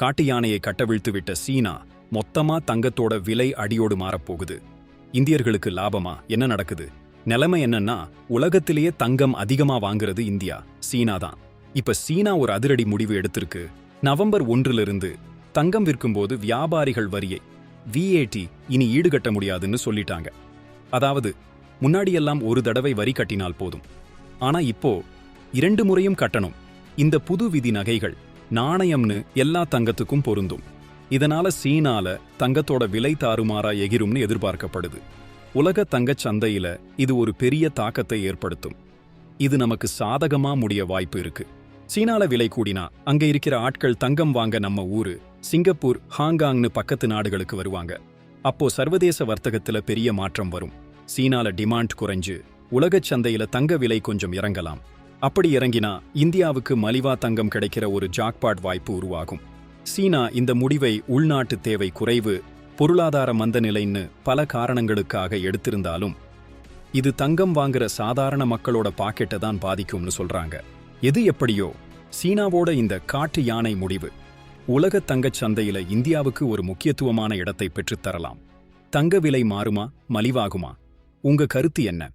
காட்டு யானையை கட்டவிழ்த்து விட்ட சீனா மொத்தமா தங்கத்தோட விலை அடியோடு மாறப்போகுது. இந்தியர்களுக்கு லாபமா? என்ன நடக்குது? நிலைமை என்னன்னா உலகத்திலேயே தங்கம் அதிகமா வாங்குறது இந்தியா சீனா தான். இப்ப சீனா ஒரு அதிரடி முடிவு எடுத்திருக்கு. நவம்பர் ஒன்றிலிருந்து தங்கம் விற்கும்போது வியாபாரிகள் வரியை விஏடி இனி ஈடுகட்ட முடியாதுன்னு சொல்லிட்டாங்க. அதாவது முன்னாடியெல்லாம் ஒரு தடவை வரி கட்டினால் போதும். ஆனா இப்போ இரண்டு முறையும் கட்டணும். இந்த புது விதி நகைகள் நாணயம்னு எல்லா தங்கத்துக்கும் பொருந்தும். இதனால சீனால தங்கத்தோட விலை தாறுமாறா எகிரும்னு எதிர்பார்க்கப்படுது. உலக தங்கச் சந்தையில இது ஒரு பெரிய தாக்கத்தை ஏற்படுத்தும். இது நமக்கு சாதகமா முடிய வாய்ப்பு இருக்கு. சீனால விலை கூடினா அங்க இருக்கிற ஆட்கள் தங்கம் வாங்க நம்ம ஊரு சிங்கப்பூர் ஹாங்காங்னு பக்கத்து நாடுகளுக்கு வருவாங்க. அப்போ சர்வதேச வர்த்தகத்துல பெரிய மாற்றம் வரும். சீனால டிமாண்ட் குறைஞ்சு உலகச் சந்தையில தங்க விலை கொஞ்சம் இறங்கலாம். அப்படி இறங்கினா இந்தியாவுக்கு மலிவா தங்கம் கிடைக்கிற ஒரு ஜாக்பாட் வாய்ப்பு உருவாகும். சீனா இந்த முடிவை உள்நாட்டு தேவை குறைவு பொருளாதார மந்தநிலைன்னு பல காரணங்களுக்காக எடுத்திருந்தாலும் இது தங்கம் வாங்குற சாதாரண மக்களோட பாக்கெட்டை தான் பாதிக்கும்னு சொல்றாங்க. எது எப்படியோ சீனாவோட இந்த காட்டு யானை முடிவு உலக தங்கச் சந்தையில இந்தியாவுக்கு ஒரு முக்கியத்துவமான இடத்தை பெற்றுத் தரலாம். தங்க விலை மாறுமா மலிவாகுமா? உங்க கருத்து என்ன?